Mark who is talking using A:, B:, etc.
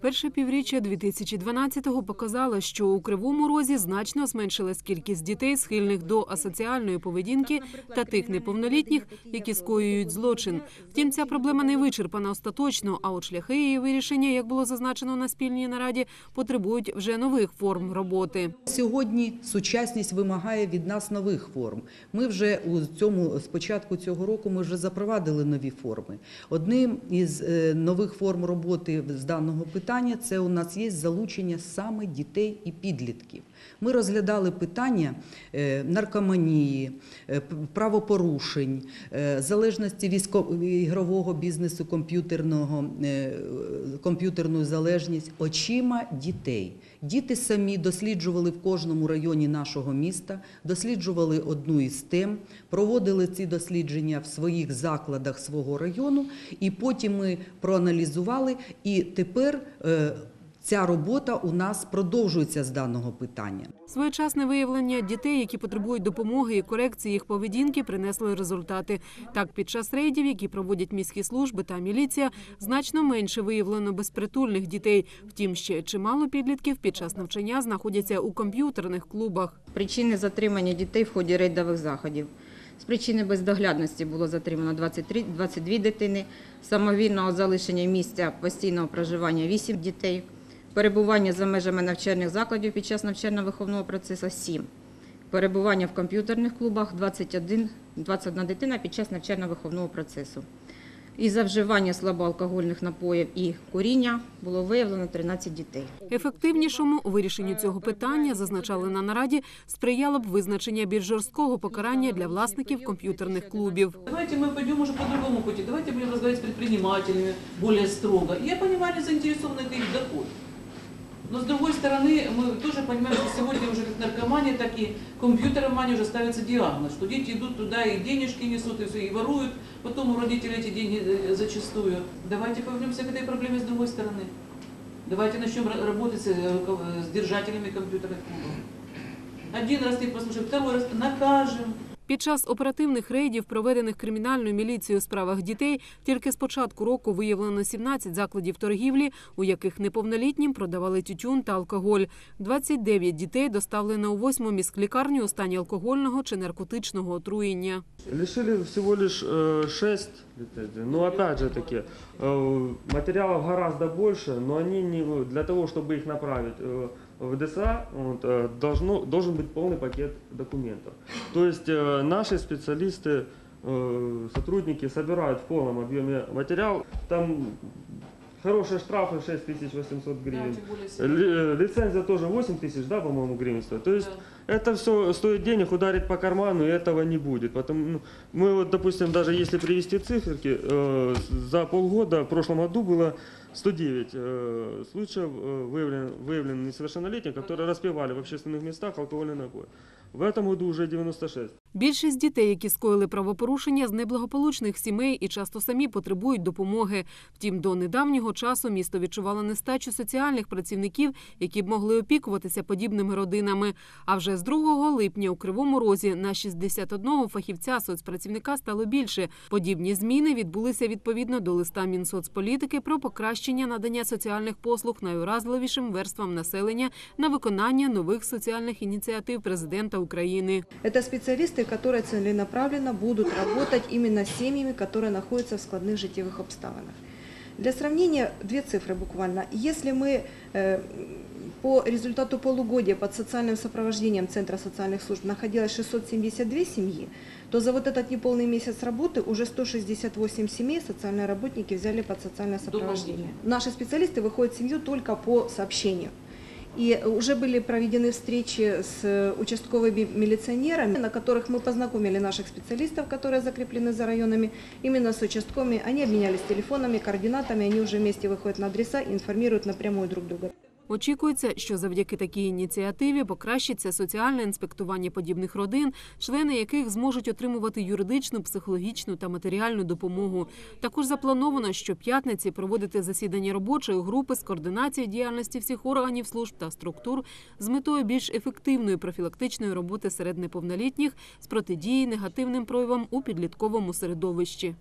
A: Перше півріччя 2012-го показало, що у Кривому Розі значно зменшилась кількість дітей, схильних до асоціальної поведінки та тих неповнолітніх, які скоюють злочин. Втім, ця проблема не вичерпана остаточно, а от шляхи її вирішення, як було зазначено на спільній нараді, потребують вже нових форм роботи.
B: Сьогодні сучасність вимагає від нас нових форм. Ми вже у цьому з початку цього року ми вже запровадили нові форми. Одним із е, нових форм роботи з даного питання це у нас є залучення саме дітей і підлітків. Ми розглядали питання е, наркоманії, е, правопорушень, е, залежності ігрового бізнесу, комп'ютерного, комп'ютерну залежність очима дітей. Діти самі досліджували в кожному районі нашого міста, досліджували одну із тем, проводили ці дослідження в своїх закладах свого району, і потім ми проаналізували. І тепер е, ця робота у нас продовжується з даного питання.
A: Своєчасне виявлення дітей, які потребують допомоги і корекції їх поведінки, принесли результати. Так, під час рейдів, які проводять міські служби та міліція, значно менше виявлено безпритульних дітей. Втім, ще чимало підлітків під час навчання знаходяться у комп'ютерних клубах.
C: Причини затримання дітей в ході рейдових заходів. З причини бездоглядності було затримано 23, 22 дитини, самовільного залишення місця постійного проживання 8 дітей, перебування за межами навчальних закладів під час навчально-виховного процесу 7, перебування в комп'ютерних клубах 21, 21 дитина під час навчально-виховного процесу. І за вживання слабоалкогольних напоїв і куріння було виявлено 13 дітей.
A: Ефективнішому у вирішенню цього питання зазначали на нараді, сприяло б визначення більш жорсткого покарання для власників комп'ютерних клубів.
D: Давайте мы пойдем уже по другому пути. Давайте будем разговаривать с предпринимателями более строго. Я понимаю, они заинтересованы, это их доход. Но с другой стороны, мы тоже понимаем, что сегодня уже как наркомания, так и компьютеромания уже ставится диагноз, что дети идут туда и денежки несут, и, все, и воруют, потом у родителей эти деньги э, зачастую. Давайте повернемся к этой проблеме с другой стороны. Давайте начнем ра- работать с, э, руко- с держателями компьютерных клубов. Один раз их послушаем, второй раз накажем.
A: Під час оперативних рейдів, проведених кримінальною міліцією у справах дітей, тільки з початку року виявлено 17 закладів торгівлі, у яких неповнолітнім продавали тютюн та алкоголь. 29 дітей доставлено у восьму міськлікарню у стані алкогольного чи наркотичного отруєння.
E: Лишили всего лишь э, 6 но опять же таки, э, материалов гораздо больше, но они не, для того, чтобы их направить э, в ДСА, вот, э, должно, должен быть полный пакет документов. То есть э, наши специалисты, э, сотрудники собирают в полном объеме материал, там хорошие штрафы 6800
D: Да,
E: гривен. Ли- Лицензия тоже 8 тысяч, да, по-моему, гривен стоит. То есть
D: Да.
E: это все стоит денег, ударить по карману, и этого не будет. Потому, ну, мы вот, допустим, даже если привести циферки, э, за полгода в прошлом году было 109 э, случаев э, выявлен, выявлено несовершеннолетних, которые распивали в общественных местах алкогольный напой. В этом году уже 96.
A: Більшість дітей, які скоїли правопорушення з неблагополучних сімей і часто самі потребують допомоги. Втім, до недавнього часу місто відчувало нестачу соціальних працівників, які б могли опікуватися подібними родинами. А вже з 2 липня у Кривому Розі на 61 фахівця соцпрацівника стало більше. Подібні зміни відбулися відповідно до листа Мінсоцполітики про покращення надання соціальних послуг найуразливішим верствам населення на виконання нових соціальних ініціатив президента України.
F: Это специалисты, которые целенаправленно будут работать именно с семьями, которые находятся в складных житевых обставинах. Для сравнения две цифры буквально. Если мы э, по результату полугодия под социальным сопровождением Центра социальных служб находилось 672 семьи, то за вот этот неполный месяц работы уже 168 семей социальные работники взяли под социальное сопровождение. Наши специалисты выходят в семью только по сообщению. И уже были проведены встречи с э, участковыми милиционерами, на которых мы познакомили наших специалистов, которые закреплены за районами, именно с участковыми. Они обменялись телефонами, координатами, они уже вместе выходят на адреса и информируют напрямую друг друга.
A: Очікується, що завдяки такій ініціативі покращиться соціальне інспектування подібних родин, члени яких зможуть отримувати юридичну, психологічну та матеріальну допомогу. Також заплановано щоп'ятниці проводити засідання робочої групи з координації діяльності всіх органів служб та структур з метою більш ефективної профілактичної роботи серед неповнолітніх з протидії негативним проявам у підлітковому середовищі.